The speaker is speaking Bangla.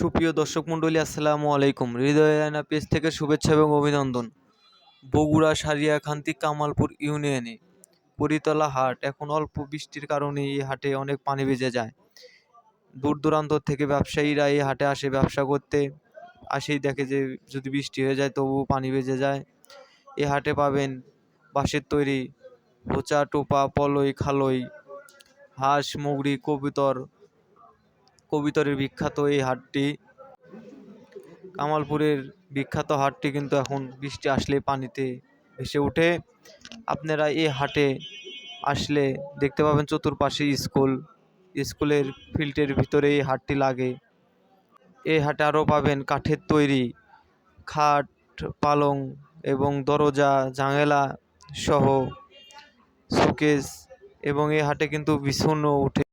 সুপ্রিয় দর্শক মণ্ডলী, আসসালামু আলাইকুম। হৃদয় রায়না পেজ থেকে শুভেচ্ছা এবং অভিনন্দন। বগুড়া সারিয়াখান্তি কামালপুর ইউনিয়নে পরিতলা হাট, এখন অল্প বৃষ্টির কারণে এই হাটে অনেক পানি বেজে যায়। দূর দূরান্ত থেকে ব্যবসায়ীরা এই হাটে আসে, ব্যবসা করতে আসেই দেখে যে যদি বৃষ্টি হয়ে যায় তবুও পানি বেজে যায়। এই হাটে পাবেন বাঁশের তৈরি, হোচা, টোপা, পলই, খালই, হাঁস মুগরি কবুতর কবিতরের বিখ্যাত এই হাটটি। কামালপুরের বিখ্যাত হাটটি কিন্তু এখন বৃষ্টি আসলে পানিতে ভেসে ওঠে। আপনারা এই হাটে আসলে দেখতে পাবেন চতুর্পাশে স্কুল। স্কুলের ফিল্ডের ভিতরে এই হাটটি লাগে। এই হাটে আরও পাবেন কাঠের তৈরি, খাট, পালং এবং দরজা জাঙ্গেলা সহ শোকেস এবং এই হাটে কিন্তু বিছুনও ওঠে